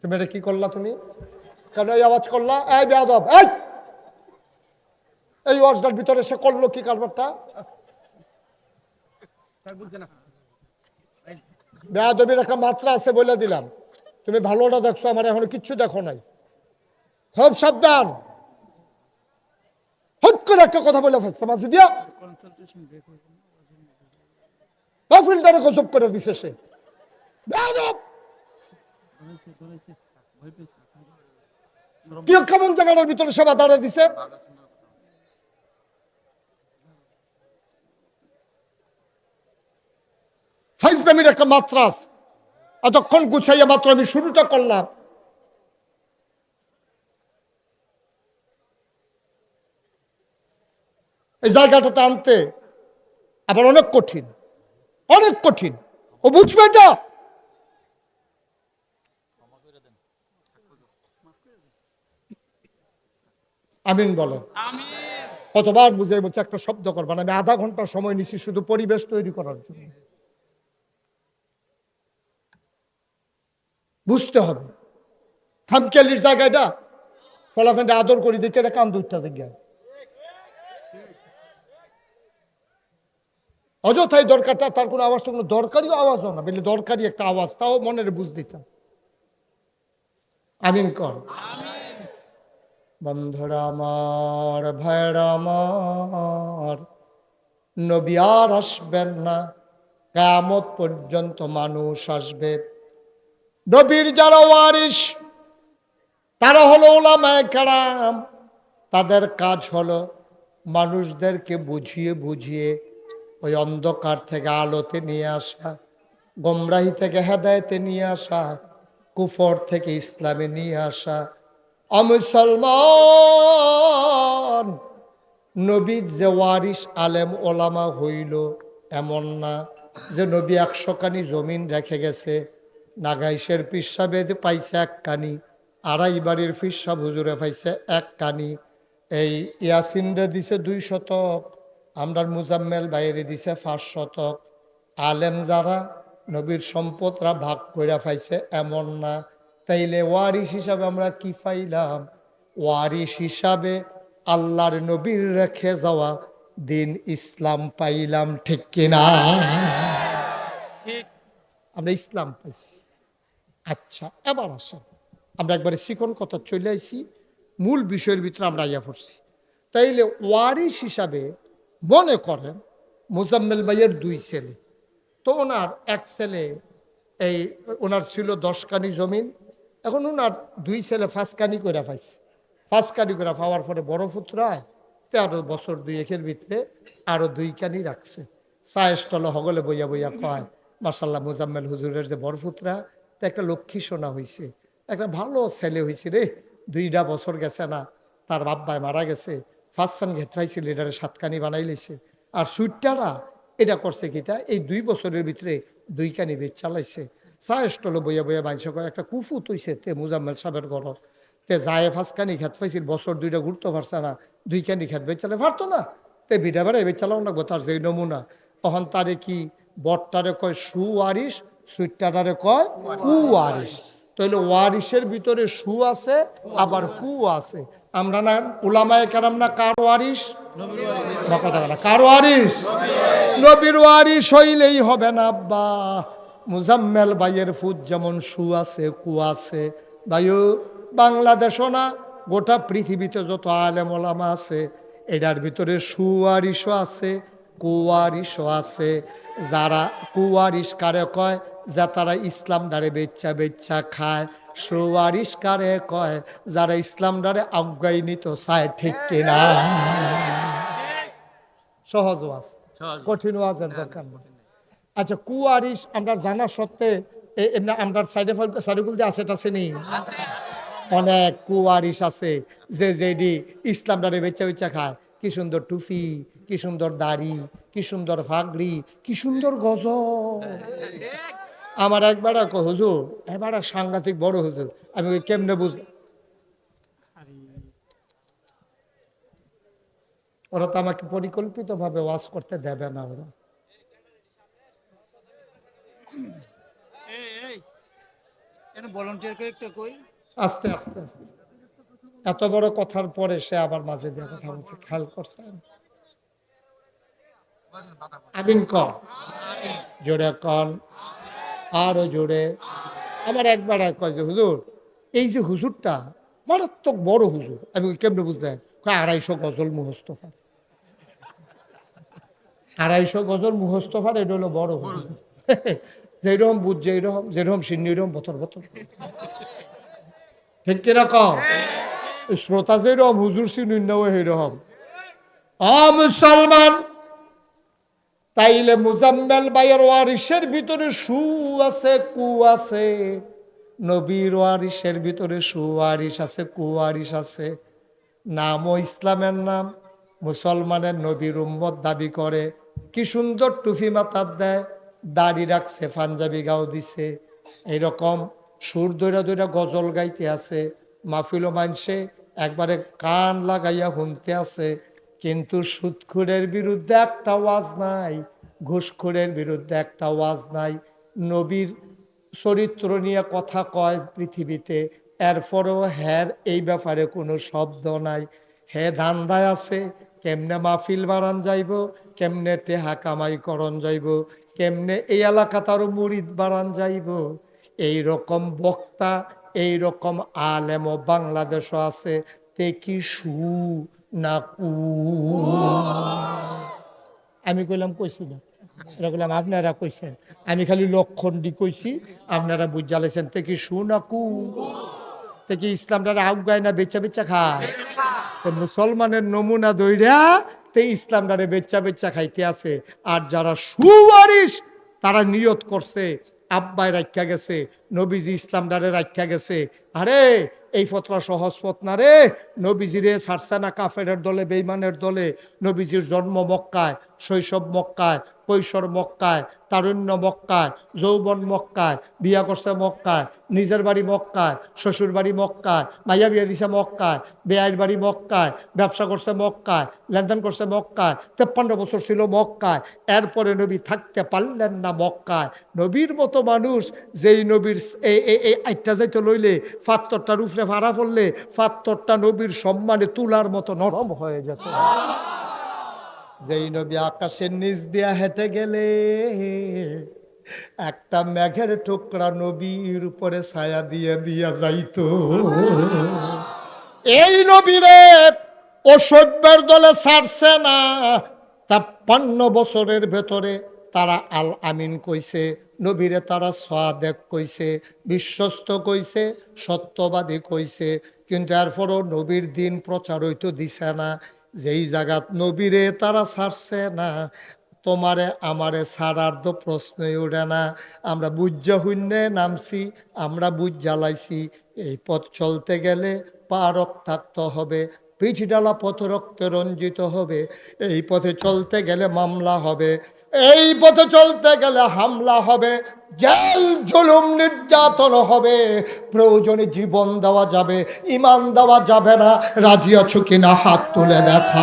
তুমি এটা কি করলা তুমি? কেন এই আওয়াজ করলা? এই বেয়াদব এই! এই ওয়াজটার ভিতরে সে করল কি কারবারটা? বেয়াদবির একটা মাত্রা আছে বলে দিলাম। তুমি ভালোটা দেখছ আমার এখনও কিচ্ছু দেখো নাই। সব সাবধান। হট করে একটা কথা বলে ফেলছে মাঝে দিয়া। ফিল্টারে গজব করে দিছে সে। বেয়াদব! কেমন জায়গাটার ভিতরে সে বাধা দিছে? একটা এতক্ষণ গুছাইয়া মাত্র আমি শুরুটা করলাম। এই জায়গাটাতে আনতে আবার অনেক কঠিন। অনেক কঠিন। ও বুঝবে এটা? আমিন বলেন কতবার বুঝাই বলছে একটা শব্দ করবা না। আমি আধা ঘণ্টা সময় নিছি শুধু পরিবেশ তৈরি করার জন্য। বুঝতে হবে। থামকেলির জায়গাটা ফলাফেন্ডে আদর করি দেখে এটা কান দুইটা দেখে। অযথাই দরকারটা তার কোনো আওয়াজটা কোনো দরকারি আওয়াজও না। বলে দরকারি একটা আওয়াজ তাও মনের বুঝ দিতাম আমিন কর। বন্ধুরা আমার ভাইরা আমার নবী আর আসবেন না কেমত পর্যন্ত মানুষ আসবে। নবীর যারা ওয়ারিস তারা হলো ওলামায় কারাম। তাদের কাজ হলো মানুষদেরকে বুঝিয়ে বুঝিয়ে ওই অন্ধকার থেকে আলোতে নিয়ে আসা, গোমরাহি থেকে হেদায়তে নিয়ে আসা, কুফর থেকে ইসলামে নিয়ে আসা অমুসলমান নবীর যে ওয়ারিস আলেম ওলামা হইল এমন না যে নবী একশো কানি জমিন রেখে গেছে। নাগাইশের পিসাবে পাইছে এক কানি, আড়াই বাড়ির ফিসা হুজুরে পাইছে এক কানি। এই ইয়াসিনরে দিছে দুই শতক, আমরার মুজাম্মেল বাইরে দিছে পাঁচ শতক। আলেম যারা নবীর সম্পদরা ভাগ করে পাইছে এমন না তাইলে ওয়ারিস হিসাবে আমরা কি পাইলাম? ওয়ারিস হিসাবে আল্লাহর নবীর রেখে যাওয়া দিন ইসলাম পাইলাম ঠিক কিনা আমরা ইসলাম পাইছি। আচ্ছা এবার আসেন। আমরা একবারে শিকন কথা চলে আইছি মূল বিষয়ের ভিতরে আমরা আইয়া পড়ছি। তাইলে ওয়ারিস হিসাবে মনে করেন মোজাম্মেল ভাইয়ের দুই ছেলে। তো ওনার এক ছেলে এই ওনার ছিল দশকানি জমিন এখন ওনার দুই ছেলে ফাঁসকানি করে পাইছে ফাঁসকানি করে পাওয়ার পরে বড় পুত্রায় তেরো বছর দুই একের ভিতরে আরও দুই কানি রাখছে। চায়ের স্টলে হগলে বইয়া বইয়া কয় মার্শাল্লাহ মোজাম্মেল হুজুরের যে বড় পুত্রা, তা একটা লক্ষ্মী সোনা হয়েছে একটা ভালো ছেলে হয়েছে রে দুইটা বছর গেছে না, তার বাব্বায় মারা গেছে। ফার্স্ট সান ঘেতরাইছিল এটারে সাতকানি বানাই লইছে। আর সুইটটারা এটা করছে কিতা এই দুই বছরের ভিতরে দুই কানি বেচ চালাইছে। চায়ের বইয়া বইয়া বাইশ কয়, একটা কুফু তৈছে তে মুজাম্মেল সাহেবের ঘর তে যায় ফাঁসকানি খেত পাইছিল, বছর দুইটা ঘুরতে পারছে না, দুই কানি খেত বেচালে পারতো না। তে বিটা বেড়া চালাও না তার যে নমুনা। তখন তারে কি, বটটারে কয় সু ওয়ারিস সুইটটারে কয় কু ওয়ারিস তাহলে ওয়ারিসের ভিতরে সু আছে, আবার কু আছে। আমরা না উলামায়ে কেরাম না কার ওয়ারিস কথা কার ওয়ারিস নবীর ওয়ারিস হইলেই হবে না, আব্বা। মুজাম্মেল ভাইয়ের ফুট যেমন সু আছে কু আছে ভাইও বাংলাদেশও না গোটা পৃথিবীতে যত আলেম ওলামা আছে এটার ভিতরে সুয়ারিশও আছে কুয়ারিশও আছে। যারা কুয়ারিশ কারে কয় যা তারা ইসলাম ডারে বেচ্চা বেচ্চা খায়। সুয়ারিশ কারে কয় যারা ইসলাম ডারে আজ্ঞায়িত চায় ঠিক কিনা? সহজ ওয়াজ। কঠিন ওয়াজের দরকার নেই। আচ্ছা কুয়ারিশ আমরা জানা সত্ত্বে এমনি আমরা সাইডে সাইডেগুল যে আছে, এটা চিনি অনেক কুয়ারিশ আছে। যে যেডি ইসলাম ডারে বেচা বেচা খায়। কি সুন্দর টুপি, কি সুন্দর দাড়ি, কি সুন্দর ফাগড়ি, কি সুন্দর গজ আমার একবার এক হুজুর, এবার সাংঘাতিক বড় হুজুর, আমি ওই কেমনে বুঝলাম? ওরা তো আমাকে পরিকল্পিতভাবে ওয়াজ করতে দেবে না ওরা কেন ভলান্টিয়ার করে একটা কই আস্তে আস্তে আস্তে। এত বড় কথার পরে সে আবার মাঝে দিয়ে কথা বলছে, খেয়াল করছেন আমিন কন জোরে কন। আরও জোরে। আমার একবার এক কয় যে, হুজুর, এই যে হুজুরটা, মারাত্মক বড় হুজুর। আমি কেমনে বুঝলেন? আড়াইশো গজল মুহস্ত পারে আড়াইশো গজল মুহস্ত পারে এটা হলো বড় হুজুর। যেরকম বুঝ যেরকম যেরকম সিন্নি এরকম বতর বতর ঠিক কীরকম শ্রোতা যেরকম হুজুর সিনুন্নাও অ মুসলমান তাইলে মুজাম্মেল বাইয়ের ওয়ারিসের ভিতরে সু আছে কু আছে নবীর ওয়ারিসের ভিতরে সুয়ারিস আছে কুয়ারিস আছে নামও ইসলামের নাম মুসলমানের নবীর উম্মত দাবি করে কি সুন্দর টুফি মাথার দেয় দাড়ি রাখছে, পাঞ্জাবি গাও দিছে এইরকম সুর দৈরা দৈরা গজল গাইতে আছে, মাহফিল মানছে একবারে কান লাগাইয়া শুনতে আছে, কিন্তু সুদখুরের বিরুদ্ধে একটা ওয়াজ নাই, ঘুষখুরের বিরুদ্ধে একটা ওয়াজ নাই। নবীর চরিত্র নিয়ে কথা কয় পৃথিবীতে, এরপরও হ্যার এই ব্যাপারে কোনো শব্দ নাই। হে ধান্দায় আছে কেমনে মাহফিল বাড়ান যাইব, কেমনে টেহা কামাই করন যাইব, কেমনে এই এলাকা তারও মুড়িদ বাড়ান যাইব। এই রকম বক্তা, এই রকম আলেম বাংলাদেশও আছে, তে কি সু না কু? আমি কইলাম কইছিলাম এটা কইলাম, আপনারা কইছেন। আমি খালি লক্ষণ দি কইছি, আপনারা বুঝালেছেন তে কি সু না কু? তে কি ইসলামটা আউগায় না বেচা বেচা খায়? মুসলমানের নমুনা দইরা তে ইসলামটারে বেচা বেচা খাইতে আছে। আর যারা সুয়ারিস তারা নিয়ত করছে, আব্বাই রাখা গেছে, নবীজি ইসলামটারে রাখা গেছে। আরে, এই ফতরা সহজ পথ না রে? নবীজিরে সারসানা কাফেরের দলে বেইমানের দলে। নবীজির জন্ম মক্কায়, শৈশব মক্কায় কৈশোর মক্কায়, তারুণ্য মক্কায়, যৌবন মক্কায়, বিয়া করছে মক্কায়, নিজের বাড়ি মক্কায়, শ্বশুর বাড়ি মক্কায়, মাইয়া বিয়া দিছে মক্কায় বেআইর বাড়ি মক্কায়, ব্যবসা করছে মক্কায়, লেনদেন করছে মক্কায়, তেপ্পান্ন বছর ছিল মক্কায়, এরপরে নবী থাকতে পারলেন না মক্কায়। নবীর মতো মানুষ, যেই নবীর এই আইটা যাইতে লইলে, ফাত্তরটার উপরে ভাড়া পড়লে, ফাত্তরটা নবীর সম্মানে তুলার মতো নরম হয়ে যেত। যেই নবী আকাশের নিচ দিয়া হেঁটে গেলে, একটা মেঘের টুকরা নবীর উপরে ছায়া দিয়ে দিয়া যাইত। এই নবীরে অসভ্যের দলে ছাড়ছে না তাপ্পান্ন বছরের ভেতরে তারা আল আমিন কইছে, নবীরে তারা সাদেক কইছে, বিশ্বস্ত কইছে, সত্যবাদী কইছে, কিন্তু এরপরও নবীর দিন প্রচার হইতো দিছে না। যেই জায়গাত নবীরে তারা ছাড়ছে না, তোমারে আমারে ছাড়ার তো প্রশ্নই ওঠে না। আমরা বুঝা শূন্যে নামছি, আমরা বুঝ জ্বালাইছি এই পথ চলতে গেলে পা রক্তাক্ত হবে, পিঠ ডালা পথ রক্তে রঞ্জিত হবে। এই পথে চলতে গেলে মামলা হবে, এই পথে চলতে গেলে হামলা হবে। জেল, জুলুম, নির্যাতন হবে। প্রয়োজনে জীবন দেওয়া যাবে ইমান দেওয়া যাবে না। রাজি আছো কিনা? হাত তুলে দেখা